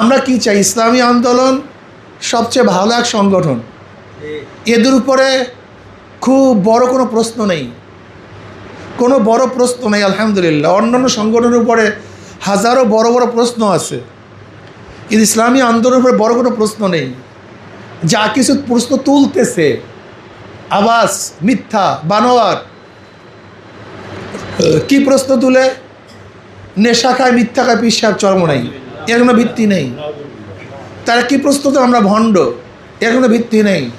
আমরা কি চাই? ইসলামী আন্দোলন সবচেয়ে ভালো এক সংগঠন। এদের উপরে খুব বড় কোনো প্রশ্ন নেই। কোনো বড় প্রশ্ন নেই, আলহামদুলিল্লাহ। অন্যান্য সংগঠনের উপরে হাজারো বড় বড় প্রশ্ন আছে। কিন্তু ইসলামী আন্দোলনের উপরে বড় কোনো প্রশ্ন নেই। যা কিছু প্রশ্ন তুলতেছে আবাস মিথ্যা, বানোয়ার, কি প্রশ্ন তুলে? নেশা খায়, মিথ্যা খায় পিসাব চর্ম নাই। এর কোনো ভিত্তি নেই। তারা কি প্রস্তুত আমরা ভণ্ড? এর কোনো ভিত্তি নেই।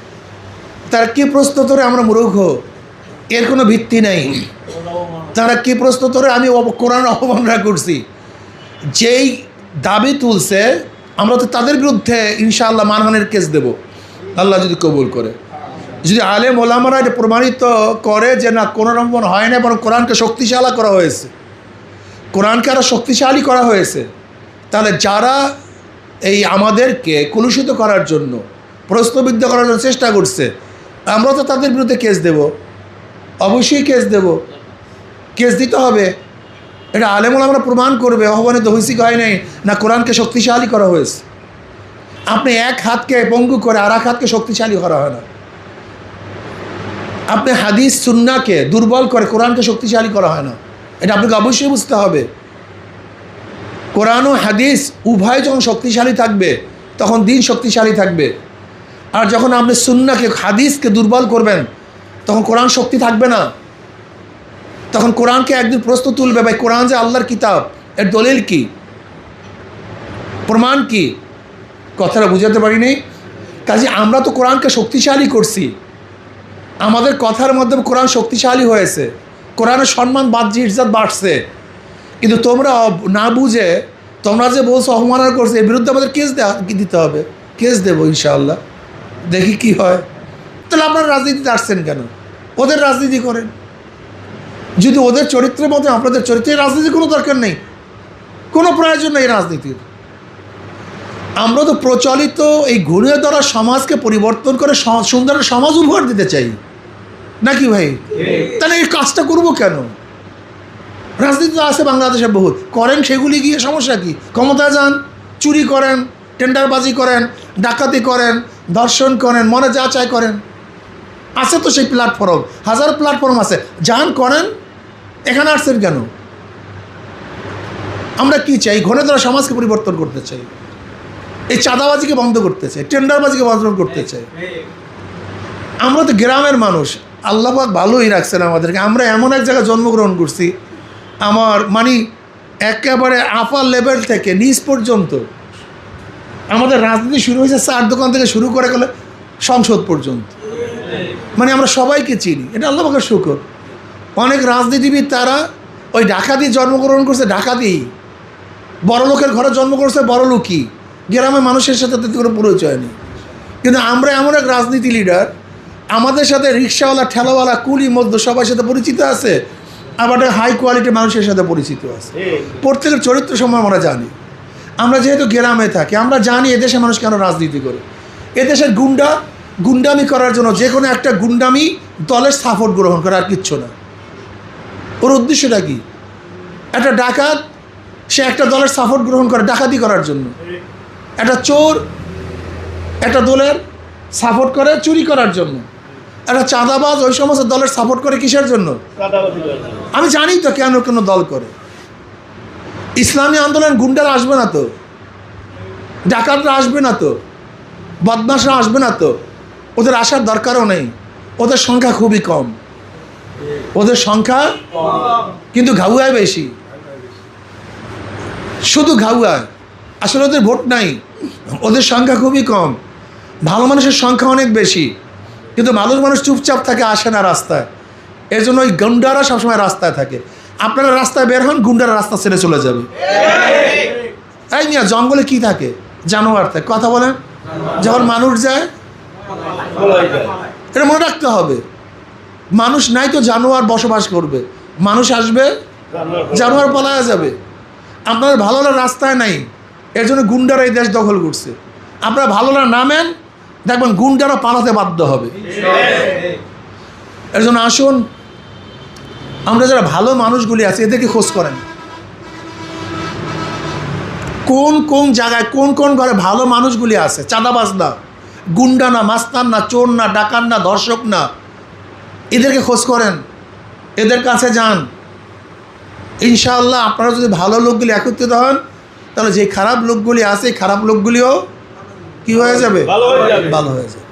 তারা কি ধরে আমরা মূর্খ? এর কোনো ভিত্তি নেই। তারা কি ধরে আমি কোরআন অবমাননা করছি? যেই দাবি তুলছে, আমরা তো তাদের বিরুদ্ধে ইনশাআল্লাহ মানহানের কেস দেব। আল্লাহ যদি কবুল করে। যদি আলেম ওলামারা এটা প্রমাণিত করে যে না, কোনো রকম হয় না বরং কোরআনকে শক্তিশালী করা হয়েছে। কোরআনকে আরও শক্তিশালী করা হয়েছে। তাহলে যারা এই আমাদেরকে কলুষিত করার জন্য, প্রশ্নবিদ্ধ করার জন্য চেষ্টা করছে, আমরা তো তাদের বিরুদ্ধে কেস দেব। অবশ্যই কেস দেব। কেস দিতে হবে। এটা আলেমুল আমরা প্রমাণ করবে, আহ্বানিত হয়েছি হয় নাই, না কোরআনকে শক্তিশালী করা হয়েছে। আপনি এক হাতকে পঙ্গু করে আর এক হাতকে শক্তিশালী করা হয় না। আপনি হাদিস, সুন্নাকে দুর্বল করে কোরআনকে শক্তিশালী করা হয় না। এটা আপনাকে অবশ্যই বুঝতে হবে। কোরআন ও হাদিস উভয় যখন শক্তিশালী থাকবে, তখন দিন শক্তিশালী থাকবে। আর যখন আপনি সুন্নাকে হাদিসকে দুর্বল করবেন, তখন কোরআন শক্তি থাকবে না। তখন কোরআনকে একদিন প্রশ্ন তুলবে, ভাই, কোরআন যে আল্লাহর কিতাব, এর দলিল কি? প্রমাণ কি? কথাটা বুঝাতে পারিনি। কাজে আমরা তো কোরআনকে শক্তিশালী করছি। আমাদের কথার মাধ্যমে কোরআন শক্তিশালী হয়েছে। কোরআনের সম্মান বাহ্যিক ইজ্জত বাড়ছে। কিন্তু তোমরা না বুঝে তোমরা যে বলছো অবমাননা করছে এর বিরুদ্ধে আমাদের কেস দেওয়া দিতে হবে? কেস দেবো ইনশাআল্লাহ। দেখি কি হয়। তাহলে আপনারা রাজনীতিতে আসছেন কেন? ওদের রাজনীতি করেন। যদি ওদের চরিত্রের মধ্যে আপনাদের চরিত্রে রাজনীতির কোনো দরকার নেই। কোনো প্রয়োজন নেই রাজনীতির। আমরা তো প্রচলিত এই ঘুরিয়ে ধরা সমাজকে পরিবর্তন করে সুন্দর সমাজ উপহার দিতে চাই। নাকি ভাই? তাহলে এই কাজটা করব কেন? রাজনীতি তো আছে বাংলাদেশে বহুত। করেন সেগুলি গিয়ে সমস্যা কি? ক্ষমতা যান, চুরি করেন, টেন্ডারবাজি করেন, ডাকাতি করেন দর্শন করেন মনে যা চায় করেন। আছে তো সেই প্ল্যাটফর্ম হাজার প্ল্যাটফর্ম আছে। যান, করেন, এখানে আসছেন কেন? আমরা কি চাই? ঘনে ধরা সমাজকে পরিবর্তন করতে চাই। এই চাঁদাবাজিকে বন্ধ করতে চাই, টেন্ডারবাজিকে বন্ধ করতে চাই। আমরা তো গ্রামের মানুষ আল্লাপাক ভালোই রাখছেন আমাদেরকে। আমরা এমন এক জায়গায় জন্মগ্রহণ করছি আমার মানে একেবারে আপার লেভেল থেকে নিচ পর্যন্ত। আমাদের রাজনীতি শুরু হয়েছে চার দোকান থেকে শুরু করে গেলে সংসদ পর্যন্ত। মানে আমরা সবাইকে চিনি, এটা আল্লাহ পাকের শুকর। অনেক রাজনীতিবিদ তারা ওই ঢাকাতেই জন্মগ্রহণ করছে ঢাকাতেই বড় লোকের ঘরে জন্ম করছে, বড় লোকই। গ্রামের মানুষের সাথে তাদের কোনো পরিচয় নেই। কিন্তু আমরা এমন এক রাজনীতি লিডার আমাদের সাথে রিক্সাওয়ালা, ঠেলাওয়ালা, কুলি মধ্য সবার সাথে পরিচিত আছে। আবার হাই কোয়ালিটির মানুষের সাথে পরিচিত আছে। প্রত্যেকের চরিত্র সময় আমরা জানি। আমরা যেহেতু গ্রামে থাকি আমরা জানি এদেশের মানুষ কেন রাজনীতি করে। এদেশের গুন্ডা গুন্ডামি করার জন্য যে কোনো একটা গুন্ডামি দলের সাপোর্ট গ্রহণ করে আর কিচ্ছু না। ওর উদ্দেশ্যটা কি? একটা ডাকাত সে একটা দলের সাপোর্ট গ্রহণ করে ডাকাতি করার জন্য। একটা চোর একটা দলের সাপোর্ট করে চুরি করার জন্য। একটা চাঁদাবাজ ওই সমস্ত দলের সাপোর্ট করে কিসের জন্য? আমি জানি তো কেন কোনো দল করে। ইসলামী আন্দোলন গুন্ডারা আসবে না তো। ডাকাতরা আসবে না তো। বদমাসরা আসবে না তো। ওদের আসার দরকারও নেই। ওদের সংখ্যা খুবই কম। ওদের সংখ্যা কিন্তু ঘাউয়ায় বেশি। শুধু ঘাউয়ায় আসলে ওদের ভোট নাই। ওদের সংখ্যা খুবই কম। ভালো মানুষের সংখ্যা অনেক বেশি। কিন্তু মানুষ মানুষ চুপচাপ থাকে, আসে না রাস্তায়। এই জন্য ওই গুন্ডারা সবসময় রাস্তায় থাকে। আপনারা রাস্তায় বের হন, গুন্ডারা রাস্তা ছেড়ে চলে যাবে। এই মিয়া, জঙ্গলে কি থাকে? জানোয়ার থাকে। কথা বলেন। যখন মানুষ যায়, এটা মনে রাখতে হবে। মানুষ নাই তো জানোয়ার বসবাস করবে। মানুষ আসবে, জানোয়ার পালায়া যাবে। আপনাদের ভালোরা রাস্তায় নাই। এর জন্য গুন্ডারা এই দেশ দখল করছে। আপনারা ভালোরা নামেন দেখবেন গুন্ডারা পালাতে বাধ্য হবে। এর জন্য আসুন, আমরা যারা ভালো মানুষগুলি আছে, এদেরকে খোঁজ করেন। কোন কোন জায়গায়, কোন কোন ঘরে ভালো মানুষগুলি আছে? চাঁদাবাজ না, গুন্ডা না, মাস্তান না, চোর না ডাকান না, দর্শক না। এদেরকে খোঁজ করেন, এদের কাছে যান। ইনশাআল্লাহ আপনারা যদি ভালো লোকগুলি একত্রিত হন, তাহলে যে খারাপ লোকগুলি আছে খারাপ লোকগুলিও কি হয়ে যাবে ভালো হয়ে যাবে।